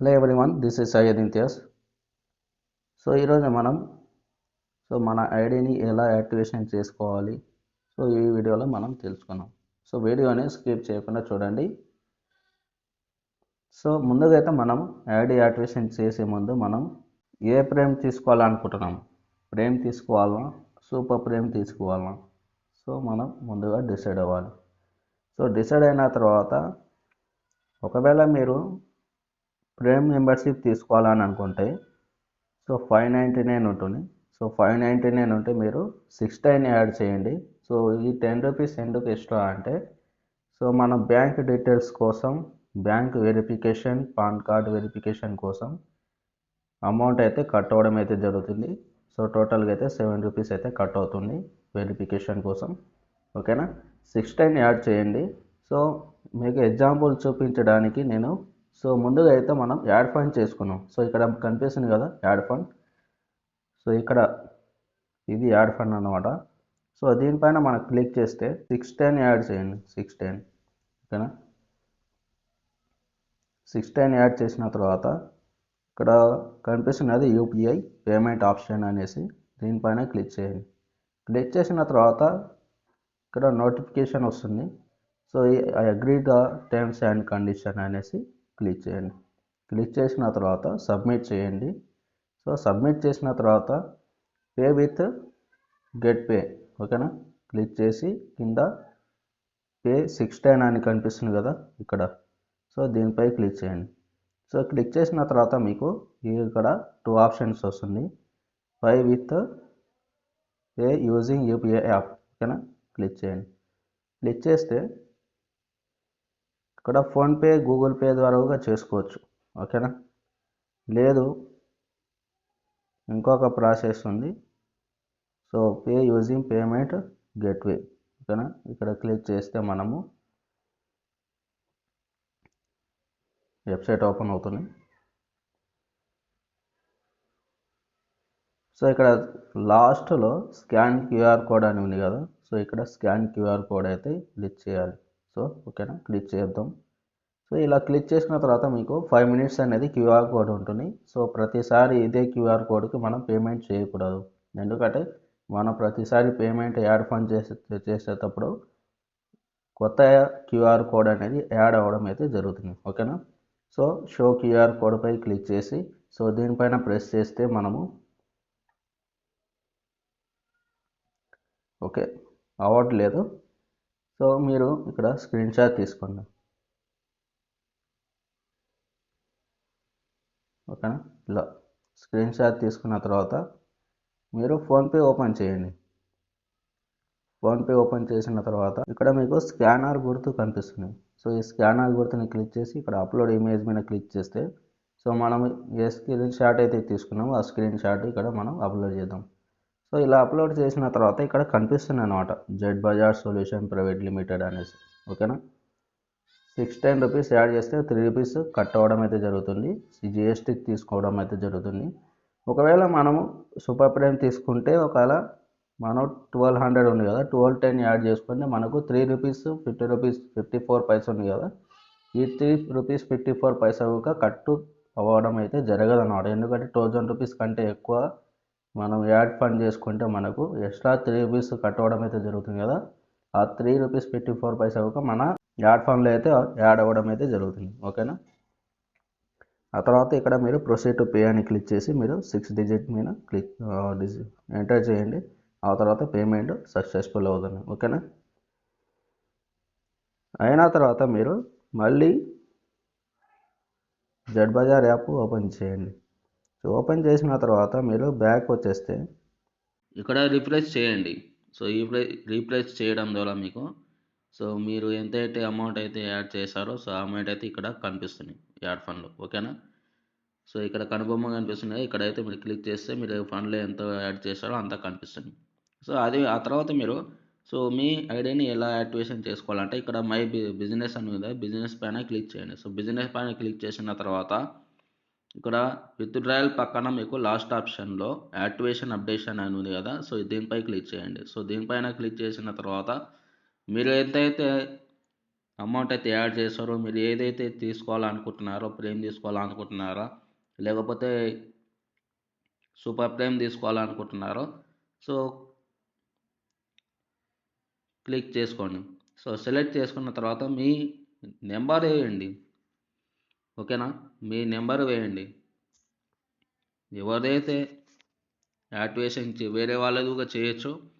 Hello everyone this is Syed Imtiaz so ఈరోజు మనం so మన ఐడిని ఎలా యాక్టివేషన్ చేసుకోవాలి? సో ఈ వీడియోలో మనం తెలుసుకున్నాం. సో వీడియోని స్కిప్ చేయకుండా చూడండి. సో ముందుగా అయితే మనం ఐడి యాక్టివేషన్ చేసే ముందు మనం ఏ ప్రేమ్ తీసుకోవాలనుకుంటున్నాం? ప్రేమ్ తీసుకోవాలా? సూపర్ ప్రేమ్ తీసుకోవాలా? సో మనం ముందుగా డిసైడ్ అవ్వాలి. సో డిసైడ్ అయిన తర్వాత ఒకవేళ మీరు ప్రేమ్ మెంబర్షిప్ తీసుకోవాలని అనుకుంటే సో ఫైవ్ నైంటీ నైన్ ఉంటుంది. సో ఫైవ్ నైంటీ నైన్ ఉంటే మీరు సిక్స్ టైన్ యాడ్ చేయండి. సో ఈ టెన్ రూపీస్ ఎందుకు ఎక్స్ట్రా అంటే సో మన బ్యాంక్ డీటెయిల్స్ కోసం bank verification PAN card verification కోసం అమౌంట్ అయితే కట్ అవ్వడం అయితే జరుగుతుంది. సో టోటల్గా అయితే సెవెన్ రూపీస్ అయితే కట్ అవుతుంది వెరిఫికేషన్ కోసం. ఓకేనా? సిక్స్ టైన్ యాడ్ చేయండి. సో మీకు ఎగ్జాంపుల్ చూపించడానికి నేను సో ముందుగా అయితే మనం యాడ్ ఫండ్ చేసుకున్నాం. సో ఇక్కడ కనిపిస్తుంది కదా యాడ్ ఫండ్. సో ఇక్కడ ఇది యాడ్ ఫండ్ అనమాట సో దీనిపైన మనం క్లిక్ చేస్తే సిక్స్ టెన్ యాడ్ చేయండి. Six ten. ఓకేనా? సిక్స్ టెన్ యాడ్ చేసిన తర్వాత ఇక్కడ కనిపిస్తున్నది యూపీఐ పేమెంట్ ఆప్షన్ అనేసి. దీనిపైన క్లిక్ చేయండి. క్లిక్ చేసిన తర్వాత ఇక్కడ నోటిఫికేషన్ వస్తుంది. So I agree the terms and condition అనేసి క్లిక్ చేయండి. క్లిక్ చేసిన తర్వాత సబ్మిట్ చేయండి. సో సబ్మిట్ చేసిన తర్వాత పే విత్ గెట్ పే ఓకేనా? క్లిక్ చేసి కింద పే సిక్స్ టెన్ అని కనిపిస్తుంది కదా ఇక్కడ. సో దీనిపై క్లిక్ చేయండి. సో క్లిక్ చేసిన తర్వాత మీకు ఇక్కడ టూ ఆప్షన్స్ వస్తుంది. Pay with pay using UPI app ఓకేనా? క్లిక్ చేయండి. క్లిక్ చేస్తే ఇక్కడ ఫోన్పే గూగుల్ పే ద్వారా కూడా చేసుకోవచ్చు. ఓకేనా? లేదు. ఇంకొక ప్రాసెస్ ఉంది. So pay using payment gateway. ఓకేనా? ఇక్కడ క్లిక్ చేస్తే మనము వెబ్సైట్ ఓపెన్ అవుతుంది. సో ఇక్కడ లాస్ట్లో స్కాన్ క్యూఆర్ కోడ్ అని ఉంది కదా. సో ఇక్కడ స్కాన్ క్యూఆర్ కోడ్ అయితే క్లిక్ చేయాలి. సో ఓకేనా? క్లిక్ చేద్దాం. సో ఇలా క్లిక్ చేసిన తర్వాత మీకు ఫైవ్ మినిట్స్ అనేది క్యూఆర్ కోడ్ ఉంటుంది. సో ప్రతిసారి ఇదే క్యూఆర్ కోడ్కి మనం పేమెంట్ చేయకూడదు. ఎందుకంటే మనం ప్రతిసారి పేమెంట్ యాడ్ ఫండ్ చేసే చేసేటప్పుడు కొత్త క్యూఆర్ కోడ్ అనేది యాడ్ అవ్వడం అయితే జరుగుతుంది. ఓకేనా? సో షో క్యూఆర్ కోడ్పై క్లిక్ చేసి సో దీనిపైన ప్రెస్ చేస్తే మనము ఓకే అవ్వట్లేదు. సో మీరు ఇక్కడ స్క్రీన్ షాట్ తీసుకోండి. ఓకేనా? ఇలా స్క్రీన్ షాట్ తీసుకున్న తర్వాత మీరు ఫోన్పే ఓపెన్ చేయండి. ఫోన్పే ఓపెన్ చేసిన తర్వాత ఇక్కడ మీకు స్కానర్ గుర్తు కనిపిస్తుంది. సో ఈ స్కానర్ గుర్తుని క్లిక్ చేసి ఇక్కడ అప్లోడ్ ఇమేజ్ మీద క్లిక్ చేస్తే సో మనం ఏ స్క్రీన్ షాట్ అయితే తీసుకున్నామో ఆ స్క్రీన్ షాట్ ఇక్కడ మనం అప్లోడ్ చేద్దాం. సో ఇలా అప్లోడ్ చేసిన తర్వాత ఇక్కడ కనిపిస్తుంది అనమాట Z bazaar solution private limited అనేసి. ఓకేనా? సిక్స్ టెన్ రూపీస్ యాడ్ చేస్తే త్రీ రూపీస్ కట్ అవ్వడం అయితే జరుగుతుంది. జిఎస్టీ తీసుకోవడం అయితే జరుగుతుంది. ఒకవేళ మనము సూపర్ ప్రైమ్ తీసుకుంటే ఒకవేళ మనం ట్వెల్వ్ హండ్రెడ్ ఉంది కదా ట్వెల్వ్ టెన్ యాడ్ చేసుకుంటే మనకు three rupees fifty rupees fifty four paisa ఉంది కదా. ఈ three rupees fifty four paisa ఒక కట్టు అవ్వడం అయితే జరగదు అనమాట ఎందుకంటే థౌజండ్ రూపీస్ కంటే ఎక్కువ మనం యాడ్ ఫండ్ చేసుకుంటే మనకు ఎక్స్ట్రా త్రీ రూపీస్ కట్ అవ్వడం అయితే జరుగుతుంది కదా. ఆ three rupees fifty four paisa మన యాడ్ ఫండ్లో అయితే యాడ్ అవ్వడం అయితే జరుగుతుంది. ఓకేనా? ఆ తర్వాత ఇక్కడ మీరు ప్రొసీడ్ టు పే అని క్లిక్ చేసి మీరు సిక్స్ డిజిట్ మీద క్లిక్ ఎంటర్ చేయండి. ఆ తర్వాత పేమెంట్ సక్సెస్ఫుల్ అవుతుంది. ఓకేనా? అయిన తర్వాత మీరు మళ్ళీ జడ్ బజార్ యాప్ ఓపెన్ చేయండి. ఓపెన్ చేసిన తర్వాత మీరు బ్యాక్ వచ్చేస్తే ఇక్కడ రీప్లేస్ చేయండి. సో ఈ రీప్లేస్ చేయడం ద్వారా మీకు సో మీరు ఎంతైతే అమౌంట్ అయితే యాడ్ చేశారో సో ఆ అమౌంట్ అయితే ఇక్కడ కనిపిస్తుంది యాడ్ ఫండ్లో. ఓకేనా? సో ఇక్కడ కనుబొమ్మ కనిపిస్తుంది ఇక్కడైతే మీరు క్లిక్ చేస్తే మీరు ఫండ్లో ఎంత యాడ్ చేశారో అంత కనిపిస్తుంది. సో అది ఆ తర్వాత మీరు సో మీ ఐడిని ఎలా యాక్టివేషన్ చేసుకోవాలంటే ఇక్కడ మై బిజినెస్ అని ఉంది బిజినెస్ పైన క్లిక్ చేయండి. సో బిజినెస్ పైన క్లిక్ చేసిన తర్వాత ఇక్కడ విత్డ్రాయల్ పక్కన మీకు లాస్ట్ ఆప్షన్లో యాక్టివేషన్ అప్డేషన్ అని ఉంది కదా సో దీనిపై క్లిక్ చేయండి. సో దీనిపైన క్లిక్ చేసిన తర్వాత మీరు ఎంతైతే అమౌంట్ అయితే యాడ్ చేశారో మీరు ఏదైతే తీసుకోవాలనుకుంటున్నారో ప్రేమ్ తీసుకోవాలనుకుంటున్నారో లేకపోతే సూపర్ ప్రేమ్ తీసుకోవాలనుకుంటున్నారో సో క్లిక్ చేసుకోండి. సో సెలెక్ట్ చేసుకున్న తర్వాత మీ నెంబర్ వేయండి. ఓకేనా? మీ నెంబర్ వేయండి. ఎవరైతే యాక్టివేషన్ చే- వేరే వాళ్ళది కూడా చేయొచ్చు.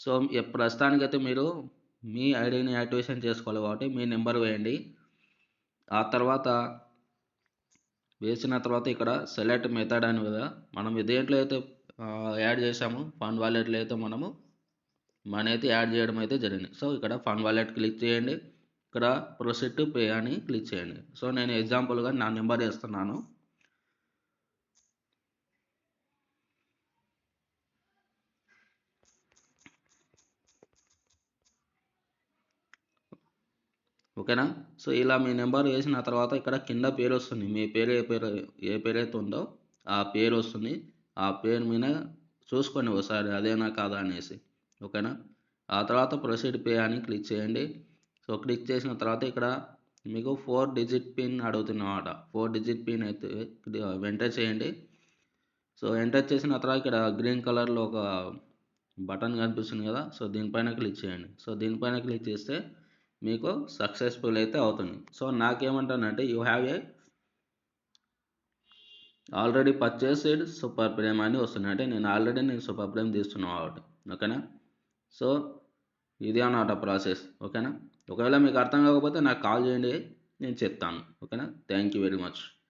సో ప్రస్తుతానికైతే మీరు మీ ఐడిని యాక్టివేషన్ చేసుకోవాలి కాబట్టి మీ నెంబర్ వేయండి. ఆ తర్వాత వేసిన తర్వాత ఇక్కడ సెలెక్ట్ మెథడ్ అని కదా మనం దేంట్లో అయితే యాడ్ చేసాము ఫండ్ వాలెట్లో అయితే మనము మనీ అయితే యాడ్ చేయడం అయితే జరిగింది. సో ఇక్కడ ఫండ్ వాలెట్ క్లిక్ చేయండి. ఇక్కడ ప్రొసెట్ టు పే అని క్లిక్ చేయండి. సో నేను ఎగ్జాంపుల్గా నా నెంబర్ వేస్తున్నాను. ఓకేనా? సో ఇలా మీ నెంబర్ వేసిన తర్వాత ఇక్కడ కింద పేరు వస్తుంది. మీ పేరు ఏ పేరు ఏ పేరు అయితే ఉందో ఆ పేరు వస్తుంది. ఆ పేరు మీద చూసుకోండి ఒకసారి. అదేనా కాదా అనేసి. ఓకేనా? ఆ తర్వాత ప్రొసీడ్ పే అని క్లిక్ చేయండి. సో క్లిక్ చేసిన తర్వాత ఇక్కడ మీకు ఫోర్ డిజిట్ పిన్ అడుగుతున్నమాట. ఫోర్ డిజిట్ పిన్ అయితే ఎంటర్ చేయండి. సో ఎంటర్ చేసిన తర్వాత ఇక్కడ గ్రీన్ కలర్లో ఒక బటన్ కనిపిస్తుంది కదా సో దీనిపైన క్లిక్ చేయండి. సో దీనిపైన క్లిక్ చేస్తే మీకు సక్సెస్ఫుల్ అయితే అవుతుంది. So నాకేమంటానంటే you have a already purchased super prime అని వస్తుంది. అంటే నేను ఆల్రెడీ నేను సూపర్ ప్రేమ్ తీస్తున్నాను కాబట్టి. ఓకేనా సో ఇది అన్నమాట ప్రాసెస్ ఓకేనా ఒకవేళ మీకు అర్థం కాకపోతే నాకు కాల్ చేయండి నేను చెప్తాను. ఓకేనా? Thank you very much.